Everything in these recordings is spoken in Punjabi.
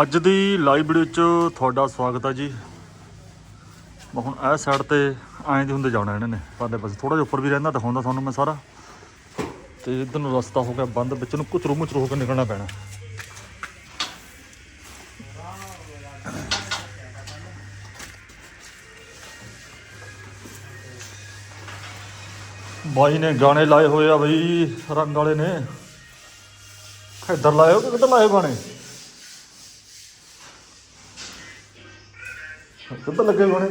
ਅੱਜ ਦੀ ਲਾਈਵ ਵੀਡੀਓ 'ਚ ਤੁਹਾਡਾ ਸਵਾਗਤ ਹੈ ਜੀ। ਮੈਂ ਹੁਣ ਇਹ ਸਾਈਡ ਤੇ ਐਂ ਦੇ ਹੁੰਦੇ ਜਾਣਾ ਇਹਨਾਂ ਨੇ ਪਰਲੇ ਪਾਸੇ। ਥੋੜਾ ਜਿਹਾ ਉੱਪਰ ਵੀ ਰਹਿੰਦਾ ਦਿਖਾਉਂਦਾ ਤੁਹਾਨੂੰ ਮੈਂ ਸਾਰਾ। ਤੇ ਇਧਰ ਨੂੰ ਰਸਤਾ ਹੋ ਗਿਆ ਬੰਦ, ਵਿੱਚ ਨੂੰ ਕੁਚਰੂ ਮੁਚਰੂ ਹੋ ਕੇ ਨਿਕਲਣਾ ਪੈਣਾ। ਬਾਈ ਨੇ ਗਾਣੇ ਲਾਏ ਹੋਏ ਆ ਬਈ, ਰੰਗ ਵਾਲੇ ਨੇ। ਇੱਧਰ ਲਾਏ ਹੋ ਕਿ ਕਿੱਧਰ ਲਾਏ ਗਾਣੇ? ਕਿੱਧਰ ਲੱਗੇ ਗਾਣੇ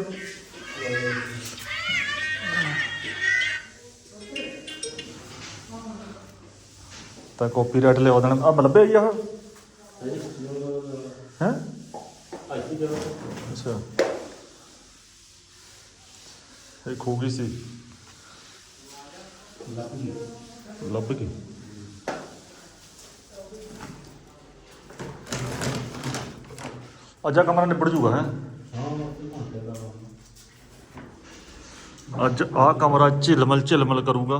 ਤਾਂ ਕਾਪੀਰਾਈਟ ਲਿਆ ਦੇਣਾ। ਆ ਲੱਭਿਆ ਜੀ ਆਹ ਹੈ? ਅੱਛਾ। ਇਹ ਖੋ ਗਈ ਸੀ? ਲੱਭ ਗਈ ਅੱਜਾ ਕਮਰਾ ਨਿਬੜ ਜੂਗਾ, ਹੈ? ਅੱਜ ਆਹ ਕਮਰਾ ਝਿਲਮਲ ਝਿਲਮਲ ਕਰੂਗਾ।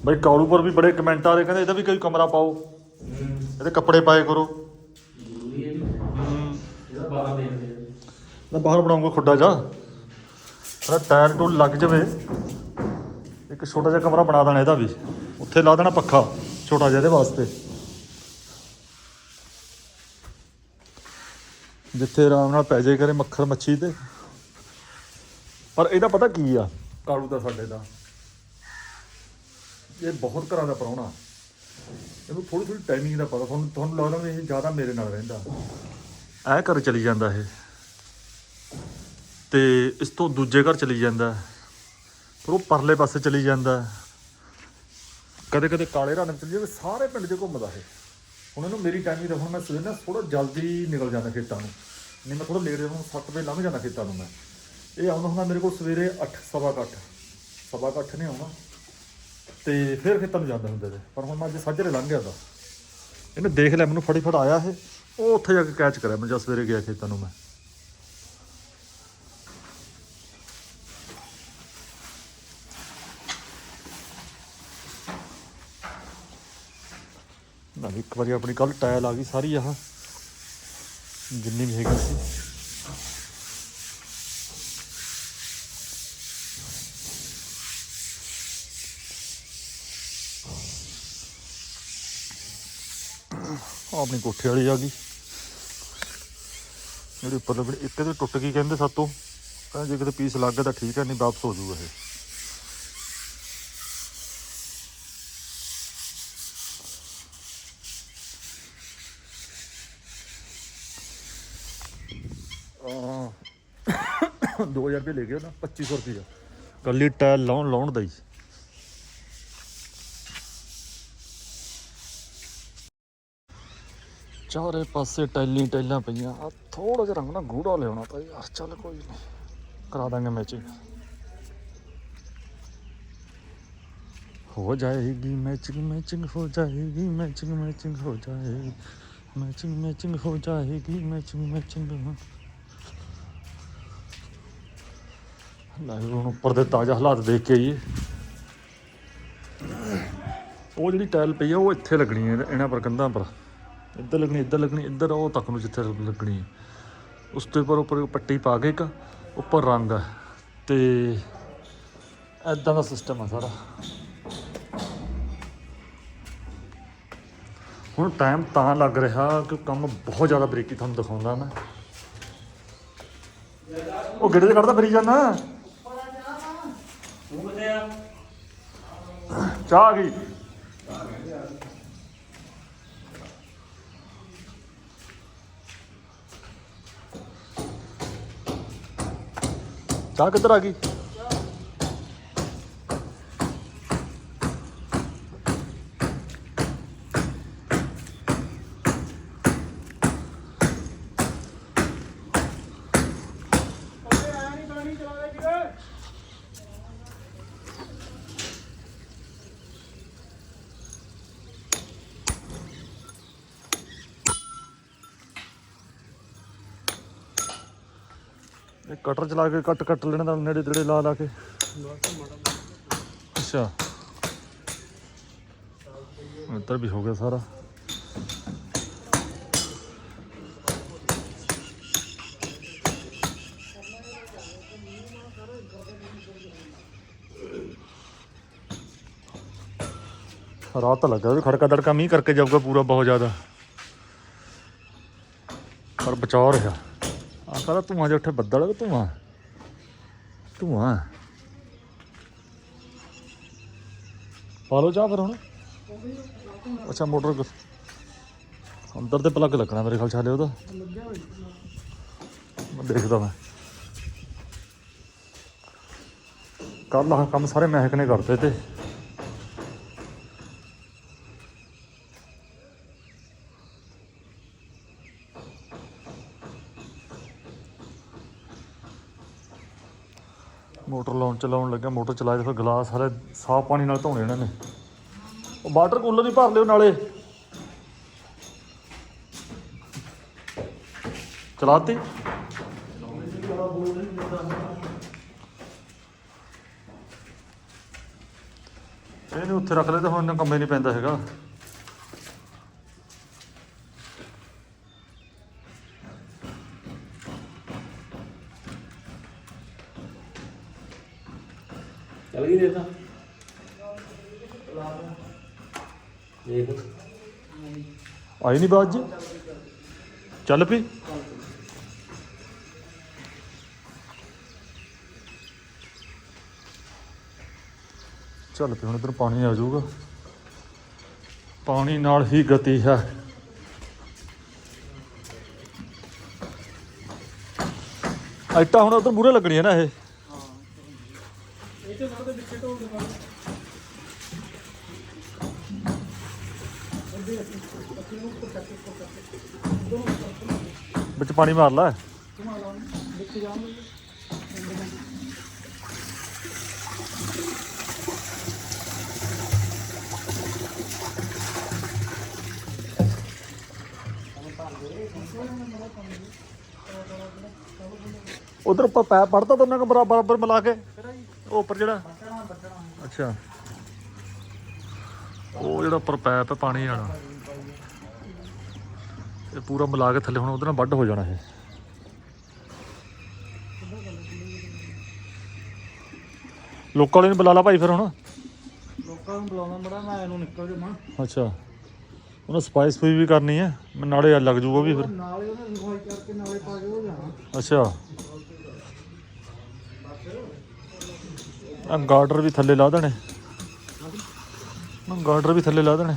ਬਈ ਕਾਲੂ ਪਰ ਵੀ ਬੜੇ ਕਮੈਂਟ ਆ ਰਹੇ, ਕਹਿੰਦੇ ਇਹਦਾ ਵੀ ਕੋਈ ਕਮਰਾ ਪਾਓ। ਇਹਦੇ ਕੱਪੜੇ ਪਾਏ ਕਰੋ। ਮੈਂ ਬਾਹਰ ਬਣਾਉਂਗਾ ਖੁੱਡਾ ਜਾ। ਤੇਰਾ ਟਾਇਰ ਟੂਲ ਲੱਗ ਜਾਵੇ। ਇੱਕ ਛੋਟਾ ਜਿਹਾ ਕਮਰਾ ਬਣਾ ਦੇਣਾ ਇਹਦਾ ਵੀ। ਉੱਥੇ ਲਾ ਦੇਣਾ ਪੱਖਾ, ਛੋਟਾ ਜਿਹਾ ਇਹਦੇ ਵਾਸਤੇ। ਜਿੱਥੇ ਆਰਾਮ ਨਾਲ ਪੈ ਜਾਏ ਕਰੇ ਮੱਖਰ ਮੱਛੀ ਤੇ। ਪਰ ਇਹਦਾ ਪਤਾ ਕੀ ਆ? ਕਾਲੂ ਦਾ ਸਾਡੇ ਦਾ। ਇਹ ਬਹੁਤ ਘਰਾਂ ਦਾ ਪ੍ਰਾਹੁਣਾ। ਇਹਨੂੰ ਥੋੜੀ ਥੋੜੀ ਟਾਈਮਿੰਗ ਦਾ ਪਤਾ। ਤੁਹਾਨੂੰ ਤੁਹਾਨੂੰ ਲੱਗਦਾ ਵੀ ਇਹ ਜ਼ਿਆਦਾ ਮੇਰੇ ਨਾਲ ਰਹਿੰਦਾ। ਐ ਘਰ ਚਲੀ ਜਾਂਦਾ ਇਹ। ਤੇ ਇਸ ਤੋਂ ਦੂਜੇ ਘਰ ਚਲੀ ਜਾਂਦਾ। ਫਿਰ ਉਹ ਪਰਲੇ ਪਾਸੇ ਚਲੀ ਜਾਂਦਾ। ਕਦੇ ਕਦੇ ਕਾਲੇ ਰੰਗ ਚਲੀ ਜਾਵੇ। ਸਾਰੇ ਪਿੰਡ 'ਚ ਘੁੰਮਦਾ ਇਹ। ਹੁਣ ਇਹਨੂੰ ਮੇਰੀ ਟਾਈਮ ਹੀ ਦਾ ਹੁਣ ਮੈਂ ਸਵੇਰ ਨਾ ਥੋੜਾ ਜਲਦੀ ਨਿਕਲ ਜਾਂਦਾ ਖੇਤਾਂ ਨੂੰ। ਨਹੀਂ, ਮੈਂ ਥੋੜਾ ਲੇਟ ਹੁਣ 7 ਵਜੇ ਲੰਘ ਜਾਂਦਾ ਖੇਤਾਂ ਨੂੰ ਮੈਂ। ਇਹ ਆਉਂਦਾ ਹੁੰਦਾ ਮੇਰੇ ਕੋਲ ਸਵੇਰੇ 8 ਸਵਾ ਕੁ ਸਵਾ ਕੁ ਅੱਠ ਨੇ ਆਉਣਾ। ਤੇ ਫਿਰ ਖੇਤਾਂ ਨੂੰ ਜਾਂਦਾ ਹੁੰਦੇ ਤੇ ਪਰ ਹੁਣ ਮੈਂ ਅੱਜ ਸਾਜਰੇ ਲੰਘ ਗਿਆ ਦਾ ਇਹਨੇ ਦੇਖ ਲਿਆ, ਮੈਨੂੰ ਫੜੀ ਫੜ ਆਇਆ ਇਹ। ਉਹ ਉੱਥੇ ਜਾ ਕੇ ਕੈਚ ਕਰਿਆ ਮੈਂ ਜਦ ਸਵੇਰੇ ਗਿਆ ਖੇਤਾਂ ਨੂੰ ਮੈਂ। ਇੱਕ ਵਾਰੀ ਆਪਣੀ ਕੱਲ ਟਾਇਲ ਆ ਗਈ ਸਾਰੀ ਆਹ, ਜਿੰਨੀ ਵੀ ਹੈਗੀ ਸੀ। ਆਪਣੀ ਕੋਠੇ ਵਾਲੀ ਆ ਗਈ। ਜਿਹੜੀ ਉੱਪਰ ਲੱਗਣੀ ਇੱਕ ਤੇ ਟੁੱਟ ਗਈ ਕਹਿੰਦੇ ਸਾਤੋਂ। ਕਹਿੰਦੇ ਜੇ ਕਿਤੇ ਪੀਸ ਲੱਗ ਗਿਆ ਤਾਂ ਠੀਕ ਹੈ ਨਹੀਂ ਵਾਪਸ ਹੋ ਜਾਊਗਾ ਇਹ ਆਹ 2000 ਰੁਪਏ ਲੈ ਗਿਆ ਨਾ 2500 ਰੁਪਏ ਕੱਲੀ ਟਾਇਲ ਲਾਉਣ ਲਾਉਣ ਦਾ ਹੀ। ਚਾਰੇ ਪਾਸੇ ਟੈਲੀ ਟੈਲਾਂ ਪਈਆਂ। ਆ ਥੋੜਾ ਜਿਹਾ ਰੰਗ ਨਾ ਗੂੜਾ ਲਿਆਉਣਾ ਤਾਂ ਯਾਰ, ਚੱਲ ਕੋਈ ਨਹੀਂ ਕਰਾ ਦਾਂਗੇ ਮੈਚਿੰਗ ਹੋ ਜਾਏਗੀ ਮੈਚਿੰਗ ਮੈਚਿੰਗ ਹੋ ਜਾਏਗੀ ਮੈਚਿੰਗ ਮੈਚਿੰਗ ਹੋ ਜਾਏਗੀ ਮੈਚਿੰਗ ਮੈਚਿੰਗ ਹੋ ਜਾਏਗੀ ਮੈਚਿੰਗ ਮੈਚਿੰਗ ਲੈ ਹੁਣ ਉੱਪਰ ਦੇ ਤਾਜ਼ਾ ਹਾਲਾਤ ਦੇਖ ਕੇ ਆਈਏ ਉਹ ਜਿਹੜੀ ਟਾਇਲ ਪਈ ਆ, ਉਹ ਇੱਥੇ ਲੱਗਣੀ ਹੈ ਇਹਨਾਂ ਪਰ, ਕੰਧਾਂ ਪਰ। ਇੱਧਰ ਲੱਗਣੀ ਇੱਧਰ ਲੱਗਣੀ, ਇੱਧਰ ਉਹ ਤੱਕ ਨੂੰ ਜਿੱਥੇ ਲੱਗਣੀ ਹੈ ਉਸ ਤੋਂ ਉੱਪਰ ਉੱਪਰ ਪੱਟੀ ਪਾ ਕੇ ਇੱਕ, ਉੱਪਰ ਰੰਗ ਹੈ ਤੇ ਐਦਾਂ ਦਾ ਸਿਸਟਮ ਆ ਸਾਰਾ। ਹੁਣ ਟਾਈਮ ਤਾਂ ਲੱਗ ਰਿਹਾ ਕਿ ਕੰਮ ਬਹੁਤ ਜ਼ਿਆਦਾ ਬਰੀਕੀ ਤੁਹਾਨੂੰ ਦਿਖਾਉਂਦਾ ਮੈਂ। ਉਹ ਗਿੜੇ ਤੇ ਕੱਢਦਾ ਫਰੀ ਜਾਣਾ ਚਾਹ ਆ ਗਈ ਚਾਹ ਕਿੱਧਰ ਆ ਗਈ? ਕਟਰ ਚਲਾ ਕੇ ਕੱਟ ਕੱਟ ਲੈਣਾ ਤਾਂ ਨੇੜੇ ਤੇੜੇ ਲਾ ਲਾ ਕੇ। ਅੱਛਾ। ਇੱਧਰ ਵੀ ਹੋ ਗਿਆ ਸਾਰਾ। ਰਾਤ ਤਾਂ ਲੱਗਾ ਵੀ ਖੜਕਾ ਦੜਕਾ, ਮੀਂਹ ਕਰਕੇ ਜਾਊਗਾ ਪੂਰਾ ਬਹੁਤ ਜ਼ਿਆਦਾ। ਪਰ ਬਚਾਓ ਰਿਹਾ। ਆ ਧੂਆਂ ਜਿਹਾ ਉੱਠੇ ਬੱਦਲ ਕਿ ਧੂਆਂ? ਧੂਆਂ। ਪਾ ਲਓ ਚਾਹ ਫਿਰ ਹੁਣ। ਅੱਛਾ, ਮੋਟਰ ਅੰਦਰ ਤੇ ਪਲੱਗ ਲੱਗਣਾ ਮੇਰੇ ਖਿਆਲ ਛਾਲੇ ਉਹਦਾ ਮੈਂ ਦੇਖਦਾ ਮੈਂ। ਕੱਲ ਆਹ ਕੰਮ ਸਾਰੇ ਮਹਿਕ ਨੇ ਕਰਤੇ ਤੇ ਮੋਟਰ ਲਾਉਣ ਚਲਾਉਣ ਲੱਗਾ, ਮੋਟਰ ਚਲਾ ਕੇ ਫਿਰ ਗਲਾਸ ਸਾਰੇ ਸਾਫ਼ ਪਾਣੀ ਨਾਲ ਧੋਣੇ ਇਹਨਾਂ ਨੇ। ਉਹ ਵਾਟਰ ਕੂਲਰ ਹੀ ਭਰ ਲਿਓ ਨਾਲੇ। ਚਲਾਤੀ? ਇਹਨੂੰ ਉੱਥੇ ਰੱਖ ਲੈ ਤਾਂ ਹੁਣ ਕੰਮੇ ਨਹੀਂ ਪੈਂਦਾ ਹੈਗਾ। ਆਈ ਨਹੀਂ ਬਾਜ ਜੀ ਚੱਲ ਪਈ ਚੱਲ ਪਈ ਹੁਣ ਇਧਰ ਪਾਣੀ ਆ ਜਾਊਗਾ। ਪਾਣੀ ਨਾਲ ਹੀ ਗਤੀ ਹੈ। ਆਈਟਾ ਹੁਣ ਉਧਰ ਮੂਰੇ ਲੱਗਣੀ ਹੈ ਨਾ ਇਹ ਵਿੱਚ ਪਾਣੀ ਮਾਰ ਲੈ। ਉਧਰ ਆਪਾਂ ਪੈ ਪੜਦਾ ਦੋਨਾਂ ਕੋ ਬਰਾਬਰ ਮਿਲਾ ਕੇ? ਉਹ ਉੱਪਰ ਜਿਹੜਾ? ਅੱਛਾ। ਉਹ ਜਿਹੜਾ ਉੱਪਰ ਪੈਪ ਹੈ ਪਾਣੀ ਵਾਲਾ। ਇਹ ਪੂਰਾ ਮਿਲਾ ਕੇ ਥੱਲੇ ਹੁਣ ਉਹਦੇ ਨਾਲ ਵੱਢ ਹੋ ਜਾਣਾ ਇਹ। ਲੋਕਾਂ ਵਾਲੇ ਨੂੰ ਬੁਲਾ ਲਾ ਭਾਈ ਫਿਰ ਹੁਣ। ਲੋਕਾਂ ਨੂੰ ਬੁਲਾਉਣਾ ਬੜਾ ਮੈਂ ਇਹਨੂੰ ਨਿਕਲ ਜਾਵਾਂ। ਅੱਛਾ। ਉਹਨਾਂ ਸਪਾਈਸ ਫੂਈ ਵੀ ਕਰਨੀ ਹੈ ਮੈਂ ਨਾਲੇ ਲੱਗ ਜੂਗਾ ਵੀ ਫਿਰ। ਨਾਲੇ ਉਹਨੇ ਸਫ਼ਾਈ ਕਰਕੇ ਨਾਲੇ ਪਾ ਕੇ ਉਹ ਜਾਣਾ। ਅੱਛਾ। ਆ ਗਾਰਡਰ ਵੀ ਥੱਲੇ ਲਾ ਦੇਣੇ। ਗਾਰਡਰ ਵੀ ਥੱਲੇ ਲਾ ਦੇਣੇ।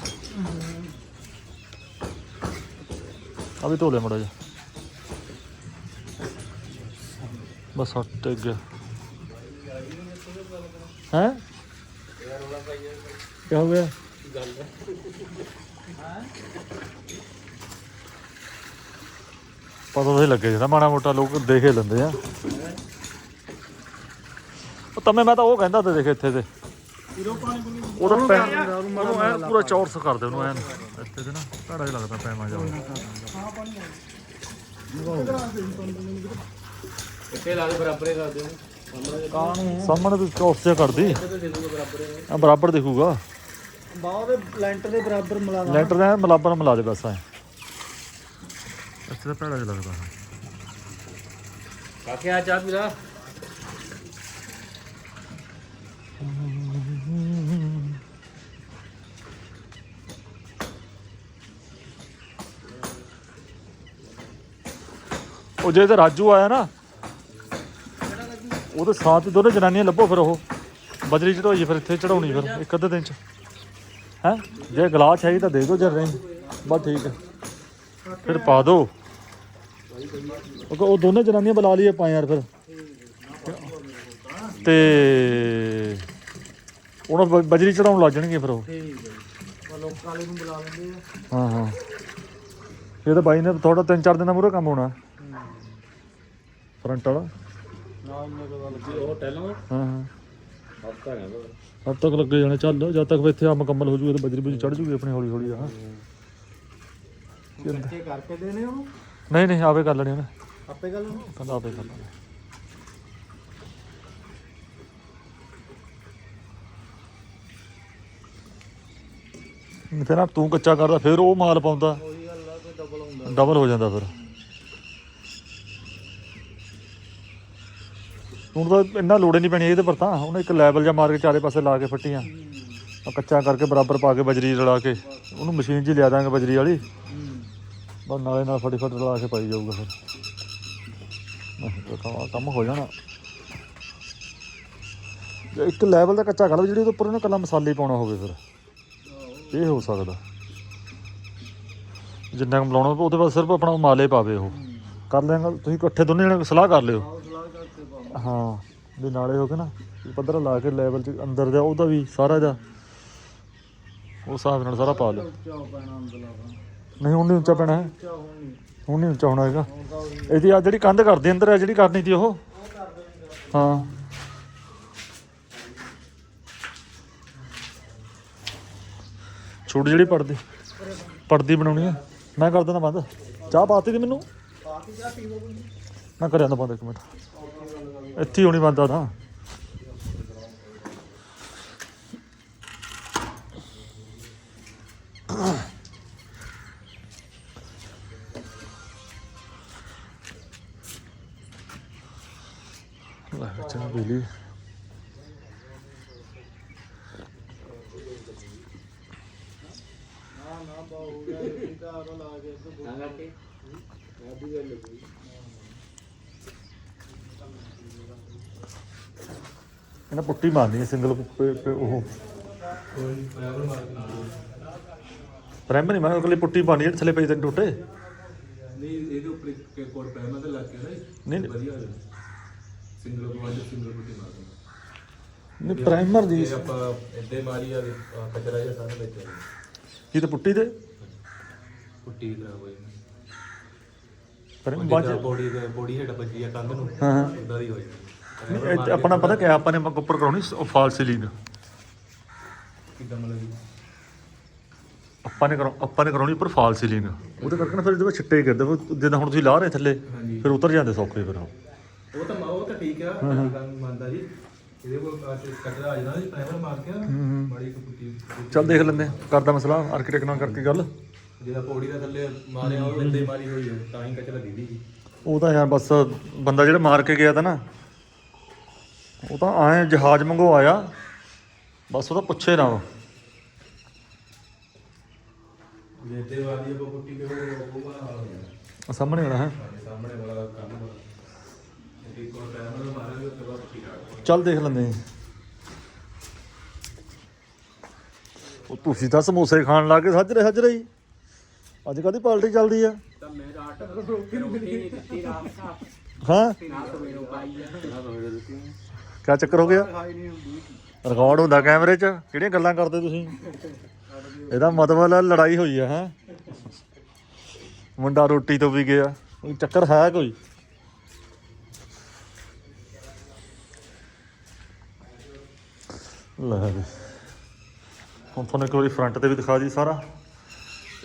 ਆ ਵੀ ਧੋ ਮੜਾ ਜਾ ਬਸ ਹਟ ਗਿਆ ਹੈ? ਕੀ ਹੋ ਗਿਆ? ਪਤਾ ਤਾਂ ਲੱਗੇ ਜਿਹੜਾ ਮਾੜਾ ਮੋਟਾ ਲੋਕ ਦੇਖੇ ਲੈਂਦੇ ਆ। ਉਹ ਤਮੇ ਮੈਂ ਤਾਂ ਉਹ ਕਹਿੰਦਾ ਤੇ ਦੇਖ ਇੱਥੇ ਤੇ। ਉਹਦਾ ਪੈ ਉਹਨੂੰ ਐਨ ਪੂਰਾ ਚੌਰਸ ਕਰ ਉਹਨੂੰ ਐਨ, ਇੱਥੇ ਤੇ ਨਾ। ਭੈੜਾ ਜਿਹਾ ਲੱਗਦਾ ਪੈਮਾ ਜਾ ਇੱਥੇ ਲਾ ਦੇ ਬਰਾਬਰ ਹੀ ਕਰ ਦੇ। ਸਾਹਮਣੇ ਕਾਨੂੰ ਸਾਹਮਣੇ ਤੂੰ ਜਿਹਾ ਕਰਦੀ ਤੇ ਦੇ ਦੂਗਾ ਬਰਾਬਰ ਹੀ ਆ। ਬਰਾਬਰ ਦਿਖੂਗਾ। ਬਾਹਰ ਦੇ ਲੈਂਟਰ ਦੇ ਬਰਾਬਰ ਮਿਲਾ ਦਾਂ ਲੈਂਟਰ ਦਾ ਮਲਾਬਰ ਮਿਲਾ ਦੇ ਬਸ ਐ। ਇੱਥੇ ਤਾਂ ਭੈੜਾ ਜਿਹਾ ਲੱਗਦਾ। ਕਾਕੇ ਆ ਚਾਹ ਪੀ ਲਾ। ਉਹ ਜੇ ਤੇ ਰਾਜੂ ਆਇਆ ਨਾ ਉਹਦੇ ਸਾਥ ਹੀ ਦੋਨੇ ਜਨਾਨੀਆਂ ਲੱਭੋ ਫਿਰ ਉਹ। ਬਜਰੀ ਚੜਾਈ ਫਿਰ ਇੱਥੇ ਚੜਾਉਣੀ ਫਿਰ ਇੱਕ ਅੱਧੇ ਦਿਨ ਚ। ਹੈ? ਜੇ ਗਲਾਸ ਚਾਹੀਦੀ ਤਾਂ ਦੇ ਦਿਓ ਜਰ ਨਹੀਂ। ਬਸ ਠੀਕ ਹੈ। ਫਿਰ ਪਾ ਦਿਓ ਉਹ ਉਹ ਦੋਨੇ ਜਨਾਨੀਆਂ ਬੁਲਾ ਲਈਏ ਆਪਾਂ ਯਾਰ ਫਿਰ। ਤੇ ਉਹਨਾਂ ਬਜਰੀ ਚੜਾਉਣ ਲੱਗ ਜਾਣਗੇ ਫਿਰ ਉਹ। ਠੀਕ ਹੈ ਉਹ ਲੋਕਾਂ ਵਾਲੇ ਨੂੰ ਬੁਲਾ ਲੈਂਦੇ ਆ। ਹਾਂ ਹਾਂ। ਇਹ ਤਾਂ ਬਾਈ ਨੇ ਥੋੜਾ ਤਿੰਨ ਚਾਰ ਦਿਨਾਂ ਮੂਰੇ ਕੰਮ ਹੋਣਾ। ਫਰੰਟ ਵਾਲਾ? ਨਾ ਇੰਨੇ ਕੋ ਗੱਲ ਉਹ ਟੈਲਾਂ ਹਾਂ ਹਾਂ। ਹਫਤਾ ਕਹਿੰਦਾ ਹੱਦ ਤੱਕ ਲੱਗੇ ਜਾਣੇ ਚੱਲ ਜਦ ਤੱਕ ਵੀ ਇੱਥੇ ਆ ਮੁਕੰਮਲ ਹੋ ਜੂਗਾ ਤੇ ਬਜਰੀ ਬੁਜਰੀ ਚੜ ਜੂਗੀ ਆਪਣੀ ਹੌਲੀ ਹੌਲੀ ਆ ਕੱਚੇ ਕਰਕੇ ਦੇਣੇ ਉਹਨੂੰ? ਨਹੀਂ ਨਹੀਂ ਆਵੇ ਕਰ ਲੈਣੇ ਉਹਨੇ। ਆਪੇ ਗੱਲ ਨੂੰ ਕਹਿੰਦਾ ਆਪੇ ਕਰ ਲੈਣੇ। ਫਿਰ ਨਾ ਤੂੰ ਕੱਚਾ ਕਰਦਾ ਫਿਰ ਉਹ ਮਾਲ ਪਾਉਂਦਾ। ਉਹੀ ਗੱਲ ਆ ਕੋਈ ਡਬਲ ਹੁੰਦਾ। ਡਬਲ ਹੋ ਜਾਂਦਾ ਫਿਰ। ਹੁਣ ਤਾਂ ਇੰਨਾ ਲੋੜ ਹੀ ਨਹੀਂ ਪੈਣੀ ਇਹਦੇ ਪਰ ਤਾਂ ਉਹਨੇ ਇੱਕ ਲੈਵਲ ਜਾਂ ਮਾਰ ਕੇ ਚਾਰੇ ਪਾਸੇ ਲਾ ਕੇ ਫੱਟੀਆਂ। ਆ ਕੱਚਾ ਕਰਕੇ ਬਰਾਬਰ ਪਾ ਕੇ ਬਜਰੀ ਰਲਾ ਕੇ, ਉਹਨੂੰ ਮਸ਼ੀਨ 'ਚ ਹੀ ਲਿਆ ਦਾਂਗੇ ਬਜਰੀ ਵਾਲੀ। ਬਸ ਨਾਲੇ ਨਾਲ ਫਟਾਫਟ ਰਲਾ ਕੇ ਪਾਈ ਜਾਊਗਾ ਫਿਰ। ਕੰਮ- ਹੋ ਜਾਣਾ। ਇੱਕ ਲੈਵਲ ਦਾ ਕੱਚਾ ਕਰ ਜਿਹੜੀ ਉਹਦੇ ਉੱਪਰ ਉਹਨੇ ਕੱਲਾ ਮਸਾਲੇ ਹੀ ਪਾਉਣਾ ਹੋਵੇ ਫਿਰ। ਇਹ ਹੋ ਸਕਦਾ। ਜਿੰਨਾ ਕੁ ਲਾਉਣਾ ਉਹਦੇ ਬਾਅਦ ਸਿਰਫ ਆਪਣਾ ਮਾਲੇ ਪਾਵੇ ਉਹ। ਕਰ ਲੈਂਗਾ, ਤੁਸੀਂ ਇਕੱਠੇ ਦੋਨੇ ਜਣੇ ਸਲਾਹ ਕਰ ਲਿਓ ਆਹ ਸਲਾਹ ਕਰਕੇ ਪਾਵਾਂ ਹਾਂ ਵੀ ਨਾਲੇ ਹੋ ਕੇ ਨਾ ਪੱਧਰ ਲਾ ਕੇ ਲੈਵਲ ਚ ਅੰਦਰ ਦਾ ਉਹਦਾ ਵੀ ਸਾਰਾ ਦਾ ਉਸ ਹਿਸਾਬ ਨਾਲ ਸਾਰਾ ਪਾ ਹੋ ਪੈਣਾ ਤਾਂ ਨਹੀਂ ਹੁਣ ਨਹੀਂ ਉੱਚਾ ਪੈਣਾ ਹੈ। ਹੋਣੀ ਨਹੀਂ ਉੱਚਾ ਹੋਣਾ ਹੈਗਾ। ਉਹੀ ਇਹਦੀ ਆ ਜਿਹੜੀ ਕੰਧ ਕਰਦੇ ਅੰਦਰ ਆ ਜਿਹੜੀ ਕਰਨੀ ਤੀ ਉਹ। ਉਹ ਕਰ ਹਾਂ। ਛੋਟੀ ਜਿਹੜੀ ਪੜਦੀ ਪੜਦੀ ਬਣਾਉਣੀ ਆ। ਮੈਂ ਕਰ ਦਿੰਦਾ ਬੰਦ। ਚਾਹ ਪਾਤੀ ਦੀ ਮੈਨੂੰ? ਬਾਕੀ ਜਾ ਪੀਵੋ ਕੋਈ ਮੈਂ ਕਰਿਆ ਦਾ ਬੰਦ ਇੱਕ ਮਿੰਟ। ਇੱਥੇ ਹੀ ਹੋਣੀ ਬੰਦ ਆ ਤਾਂ ਲੈ ਬੱਚਾ ਬਿਲੀ ਨਾ ਨਾ ਬਾ ਹੋ ਗਿਆ ਇਹ ਤਾਂ ਆਰੋ ਲਾ ਕੇ ਇੱਧਰ ਤਾਂ ਕਰਕੇ ਮੈਂ ਵੀ ਗੱਲ ਲੱਗੀ ਇਹਨਾਂ ਪੁੱਟੀ ਮਾਰਨੀ ਹੈ ਸਿੰਗਲ ਉਹ। ਕੋਈ ਬਰਾਬਰ ਮਾਰ ਕੇ ਅਗਲੀ ਪੁੱਟੀ ਪਾਣੀ ਥੱਲੇ ਪਈ ਤੈਨੂੰ ਟੁੱਟੇ। ਨਹੀਂ ਇਹਦੇ ਉੱਪਰ ਇੱਕ ਕੋਡ ਪੈਮਾ ਤੇ ਲੱਗ ਗਿਆ ਨਾ ਨਹੀਂ। ਵਧੀਆ ਹੋ ਜਾਣਾ ਸਿੰਗਲ ਕੋਡ ਸਿੰਗਲ ਪੁੱਟੀ ਮਾਰ ਦਿੰਦਾ ਨਹੀਂ ਪ੍ਰਾਈਮਰ ਦੀ ਆਪਾਂ ਇੱਦੇ ਮਾਰੀ ਆ ਕਚਰਾ ਜਿਹਾ ਸਾਰਾ ਵਿੱਚ। ਇਹ ਤਾਂ ਪੁੱਟੀ ਦੇ। ਪੁੱਟੀ ਖਰਾਬ ਹੋਈ। ਪ੍ਰਾਈਮ ਬਾਜ ਬੋਡੀ ਦੇ ਬੋਡੀ ਹੈਡ ਵੱਜੀ ਆ ਕੰਧ ਨੂੰ। ਹਾਂ ਹਾਂ। ਉਦਾਂ ਦੀ ਹੋਈ ਨਹੀਂ, ਇਹ ਤੇ ਆਪਣਾ ਪਤਾ ਕਿ ਆਪਾਂ ਨੇ ਉੱਪਰ ਕਰਾਉਣੀ ਉਹ ਫਾਲ ਸੀਲਿੰਗ ਕਿਦਾਂ ਮਤਲਬ ਆਪਾਂ ਨੇ ਕਰਾਉ ਆਪਾਂ ਨੇ ਕਰਾਉਣੀ ਉੱਪਰ ਫਾਲ ਸੀਲਿੰਗ ਉਹਦੇ ਕਰਕੇ ਨਾ ਫਿਰ ਜਦੋਂ ਛਿੱਟੇ ਗਿਰਦੇ ਫਿਰ ਜਿੱਦਾਂ ਹੁਣ ਤੁਸੀਂ ਲਾ ਰਹੇ ਥੱਲੇ ਹਾਂਜੀ। ਫਿਰ ਉਤਰ ਜਾਂਦੇ ਸੌਖੇ ਫਿਰ ਉਹ। ਉਹ ਤਾਂ ਉਹ ਤਾਂ ਠੀਕ ਆ ਗੱਲ ਮੰਨਦਾ ਜੀ। ਇਹਦੇ ਕੋਲ ਕਚਰਾ ਆ ਜਾਣਾ ਜੀ ਪ੍ਰਾਈਮਰ ਮਾਰ ਕੇ ਨਾ, ਮਾੜੀ ਪੁੱਟੀ ਚੱਲ ਦੇਖ ਲੈਂਦੇ ਹਾਂ। ਕਰਦਾ ਮਸਲਾ ਆਰਕੀਟੈਕਟ ਨਾਲ ਕਰਕੇ ਗੱਲ। ਜਿਹਦਾ ਪੌੜੀ ਦਾ ਥੱਲੇ ਮਾਰਿਆ ਉਹ ਇੱਦੇ ਮਾਰੀ ਹੋਈ ਤਾਂ ਹੀ ਕਚਰਾ ਦੀਦੀ ਜੀ। ਉਹ ਤਾਂ ਯਾਰ ਬਸ ਬੰਦਾ ਜਿਹੜਾ ਮਾਰ ਕੇ ਗਿਆ ਤਾ ਨਾ ਉਹ ਤਾਂ ਆਏ ਜਹਾਜ਼ ਮੰਗੋ ਆਇਆ। ਬਸ ਉਹਦਾ ਪੁੱਛੇ ਨਾ ਉਹ। ਇੱਦੇ ਵਾਲੀ ਆਪਾਂ ਪੁੱਟੀ ਕੇ ਉਹ ਉਹ ਵਾਲਾ ਹਾਲ ਹੋ ਆਹ ਸਾਹਮਣੇ ਹੈ। ਸਾਹਮਣੇ ਵਾਲਾ ਕੰਮ ਇੱਕ ਕੋਲ ਮਾਰਾਂਗੇ ਤੋਂ ਬਾਅਦ ਚੱਲ ਦੇਖ ਲੈਂਦੇ ਹਾਂ। ਉਹ ਤੁਸੀਂ ਤਾਂ ਸਮੋਸੇ ਖਾਣ ਲੱਗੇ ਸੱਜਰੇ ਸੱਜਰੇ ਹੀ। ਅੱਜ ਕਾਹਦੀ ਪਾਰਟੀ ਚੱਲਦੀ ਆ? ਤਾਂ ਮੈਂ ਰਾਤ ਰੋਟੀ ਨਹੀਂ ਦਿੱਤੀ ਰਾਤ ਦਾ। ਹਾਂ? ਨਾ ਤਾਂ ਮੈਨੂੰ ਪਾਈ ਆ। ਨਾ ਤਾਂ ਮੈਨੂੰ ਦਿੱਤੀ ਕਿਆ ਚੱਕਰ ਹੋ ਗਿਆ? ਖਾਈ ਨਹੀਂ ਹੁੰਦੀ ਰਿਕਾਰਡ ਹੁੰਦਾ ਕੈਮਰੇ 'ਚ? ਕਿਹੜੀਆਂ ਗੱਲਾਂ ਕਰਦੇ ਤੁਸੀਂ? ਇਹਦਾ ਮਤਲਬ ਲੜਾਈ ਹੋਈ ਆ ਹੈ? ਮੁੰਡਾ ਰੋਟੀ ਤੋਂ ਵੀ ਗਿਆ। ਕੋਈ ਚੱਕਰ ਹੈ ਕੋਈ? ਲੈ ਵੀ। ਹੁਣ ਤੁਹਾਨੂੰ ਇੱਕ ਵਾਰੀ ਫਰੰਟ ਤੇ ਵੀ ਦਿਖਾ ਦੀ ਸਾਰਾ।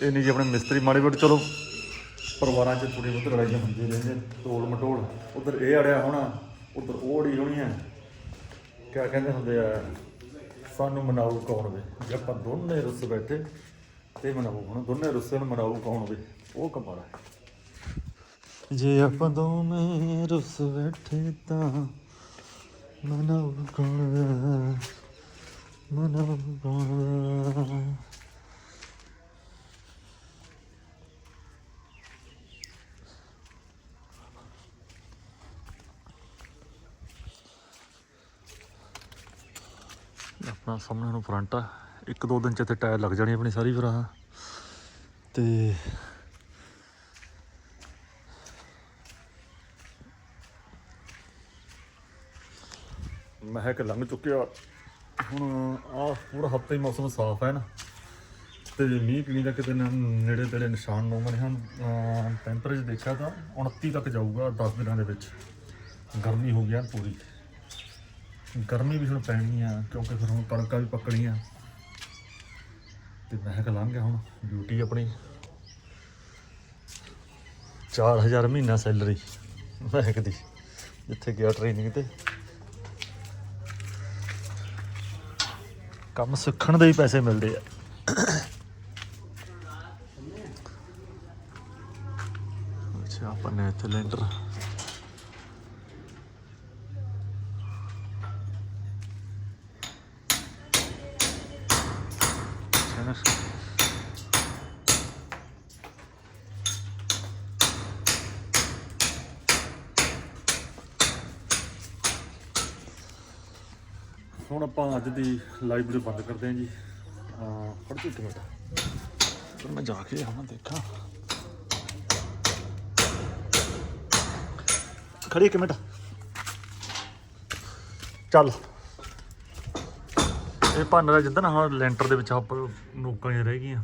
ਇਹ ਨਹੀਂ ਜੀ ਆਪਣੇ ਮਿਸਤਰੀ ਮਾੜੇ ਮੋਟੇ ਚਲੋ। ਪਰਿਵਾਰਾਂ 'ਚ ਥੋੜੀ ਬਹੁਤ ਲੜਾਈਆਂ ਹੁੰਦੀਆਂ ਰਹਿੰਦੀਆਂ। ਤੋੜ ਮਟੋੜ ਉਧਰ ਇਹ ਅੜਿਆ ਹੋਣਾ ਉਧਰ ਉਹ ਅੜੀ ਹੋਣੀ ਹੈ ਕਿਆ ਕਹਿੰਦੇ ਹੁੰਦੇ ਆ ਸਾਨੂੰ ਮਨਾਊ ਕੌਣ ਵੇ? ਜੇ ਆਪਾਂ ਦੋਨੇ ਰੁੱਸ ਬੈਠੇ, ਤੇ ਮਨਾਊ ਹੁਣ, ਦੋਨੇ ਰੁੱਸੇ ਨੂੰ ਮਨਾਊ ਕੌਣ ਵੇ? ਉਹ ਕਮਾਲ ਜੇ ਆਪਾਂ ਦੋਵੇਂ ਰੁੱਸ ਬੈਠੇ ਤਾਂ ਮਨਾਊ ਕੌਣ ਵੇ? ਮਨਾਊ ਕੌਣ ਵੇ? ਆਪਣਾ ਸਾਹਮਣੇ ਨੂੰ ਫਰੰਟ ਆ। ਇੱਕ ਦੋ ਦਿਨ ਚ ਇੱਥੇ ਟਾਇਰ ਲੱਗ ਜਾਣੀ ਆਪਣੀ ਸਾਰੀ ਫਿਰ ਆਹ। ਤੇ ਮਹਿਕ ਲੰਘ ਚੁੱਕਿਆ। ਹੁਣ ਆ ਪੂਰਾ ਹਫ਼ਤੇ ਹੀ ਮੌਸਮ ਸਾਫ਼ ਹੈ ਨਾ। ਤੇ ਮੀਂਹ ਪੀਣੀ ਦਾ ਕਿਤੇ ਨਾ ਨੇੜੇ ਤੇੜੇ ਨਿਸ਼ਾਨ ਨੂੰ। ਬਣੇ ਹਨ ਟੈਂਪਰੇਚਰ ਦੇਖਿਆ ਤਾਂ 29 ਤੱਕ ਜਾਊਗਾ 10 ਦਿਨਾਂ ਦੇ ਵਿੱਚ। ਗਰਮੀ ਹੋ ਗਿਆ ਪੂਰੀ। ਗਰਮੀ ਵੀ ਹੁਣ ਪੈਣੀ ਆ, ਕਿਉਂਕਿ ਫਿਰ ਹੁਣ ਕਣਕਾਂ ਵੀ ਪੱਕਣੀਆਂ ਤੇ ਮੈਂ ਲੰਘ ਗਿਆ ਹੁਣ ਡਿਊਟੀ ਆਪਣੀ। 4000 ਮਹੀਨਾ ਸੈਲਰੀ ਮਹਿਕ ਦੀ, ਜਿੱਥੇ ਗਿਆ ਟ੍ਰੇਨਿੰਗ ਤੇ। ਕੰਮ ਸਿੱਖਣ ਦੇ ਹੀ ਪੈਸੇ ਮਿਲਦੇ ਆ। ਅੱਛਾ, ਆਪਾਂ ਨੇ ਇੱਥੇ ਲੈਂਟਰ ਲਾਈਵ ਵੀਡੀਓ ਬੰਦ ਕਰਦੇ ਹਾਂ ਜੀ। ਫੜ ਕੇ ਇੱਕ ਮਿੰਟ। ਫਿਰ ਮੈਂ ਜਾ ਕੇ ਹੁਣ ਦੇਖਾਂ। ਖੜੀ ਇੱਕ ਮਿੰਟ। ਚੱਲ। ਇਹ ਭਾਨਾ ਦਾ ਜਿੱਦਾਂ ਨਾ ਹੁਣ ਲੈਂਟਰ ਦੇ ਵਿੱਚ ਆਪ ਨੋਕਾਂ ਜਿਹੀਆਂ ਰਹਿ ਗਈਆਂ।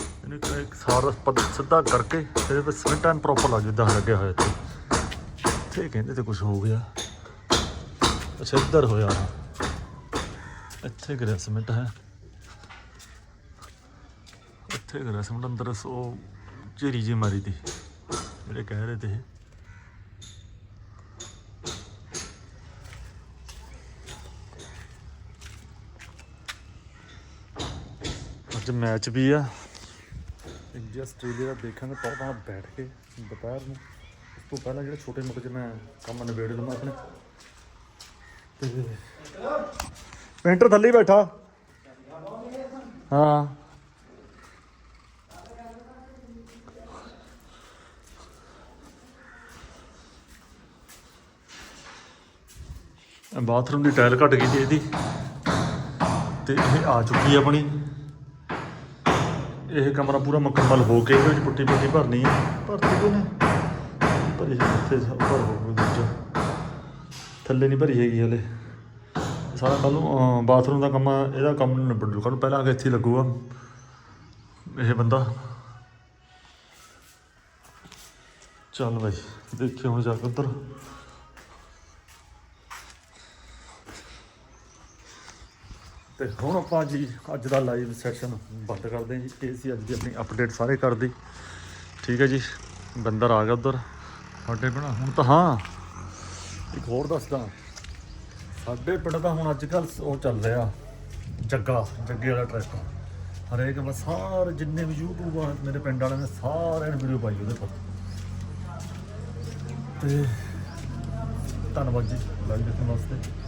ਇਹਨੂੰ ਇੱਕ- ਸਾਰਾ ਪੱਧ ਸਿੱਧਾ ਕਰਕੇ ਇਹਦੇ ਵਿੱਚ ਸਿਮੈਂਟ ਐਨ ਪ੍ਰੋਪਰ ਲੱਗ ਜਿੱਦਾਂ ਲੱਗਿਆ ਹੋਇਆ ਇੱਥੇ। ਇੱਥੇ ਕਹਿੰਦੇ ਤੇ ਕੁਝ ਹੋ ਗਿਆ। ਅੱਛਾ, ਇੱਧਰ ਹੋਇਆ। ਇੱਥੇ ਗਿਰਿਆ ਸਿਮੈਂਟ ਹੈ। ਇੱਥੇ ਗਿਰਿਆ ਸਿਮੈਂਟ ਅੰਦਰ ਸੋ ਝੇਰੀ ਜੀ ਮਾਰੀ ਤੀ, ਜਿਹੜੇ ਕਹਿ ਰਹੇ ਤੇ ਅੱਜ ਮੈਚ ਵੀ ਆ। ਇੰਡੀਆ ਆਸਟ੍ਰੇਲੀਆ ਦਾ ਦੇਖਾਂਗੇ ਤਾਂ ਤਾਂ ਬੈਠ ਕੇ ਦੁਪਹਿਰ ਨੂੰ। ਉਸ ਤੋਂ ਪਹਿਲਾਂ ਜਿਹੜੇ ਛੋਟੇ ਮੋਟੇ ਜਿਹੇ ਮੈਂ ਕੰਮ ਨਿਬੇੜ ਲਵਾਂ ਆਪਣੇ। ਤੇ ਪੈਂਟਰ ਥੱਲੇ ਹੀ ਬੈਠਾ। ਹਾਂ। ਬਾਥਰੂਮ ਦੀ ਟਾਇਲ ਘਟ ਗਈ ਸੀ ਇਹਦੀ। ਤੇ ਇਹ ਆ ਚੁੱਕੀ ਹੈ ਆਪਣੀ। ਇਹ ਕਮਰਾ ਪੂਰਾ ਮੁਕੰਮਲ ਹੋ ਕੇ ਇਹਦੇ ਵਿੱਚ ਪੁੱਟੀ ਪੁੱਟੀ ਭਰਨੀ ਹੈ ਭਰਤੀ ਕੋਈ ਨਹੀਂ? ਭਰੀ ਹੈ ਇੱਥੇ ਭਰ ਹੋ ਗਈ ਥੱਲੇ ਨਹੀਂ ਭਰੀ ਹੈਗੀ ਹਲੇ। ਸਾਰਾ ਕੱਲ ਨੂੰ ਬਾਥਰੂਮ ਦਾ ਕੰਮ ਇਹਦਾ ਕੰਮ ਨਿਬੜ। ਜੂ ਕੱਲ ਪਹਿਲਾਂ ਆ ਕੇ ਇੱਥੇ ਲੱਗੂਗਾ। ਇਹ ਬੰਦਾ। ਚੱਲ ਬਾਈ ਦੇਖਿਓ ਹੁਣ ਜਾ ਕੇ ਉੱਧਰ। ਤੇ ਹੁਣ ਆਪਾਂ ਜੀ, ਅੱਜ ਦਾ ਲਾਈਵ ਸੈਸ਼ਨ ਬੰਦ ਕਰਦੇ ਹਾਂ ਜੀ। ਇਹ ਸੀ ਅੱਜ ਦੀ ਆਪਣੀ ਅਪਡੇਟ ਸਾਰੇ ਕਰਦੀ। ਠੀਕ ਹੈ ਜੀ ਬੰਦਰ ਆ ਗਿਆ ਉਧਰ। ਸਾਡੇ ਬਣਾ ਹੁਣ ਤਾਂ ਹਾਂ। ਇੱਕ ਹੋਰ ਦੱਸਦਾ। ਸਾਡੇ ਪਿੰਡ ਦਾ ਹੁਣ ਅੱਜ ਕੱਲ ਉਹ ਚੱਲ ਰਿਹਾ, ਜੱਗਾ, ਜੱਗੇ ਵਾਲਾ ਟਰੈਕਟਰ ਹਰੇਕ ਬਸ ਸਾਰੇ ਜਿੰਨੇ ਵੀ YouTube ਆ, ਮੇਰੇ ਪਿੰਡ ਵਾਲਿਆਂ ਨੇ ਸਾਰਿਆਂ ਨੇ ਵੀਡੀਓ ਪਾਈ ਉਹਦੇ ਪਰ ਤੇ ਧੰਨਵਾਦ ਜੀ ਲਾਈਵ ਦੇਖਣ ਵਾਸਤੇ।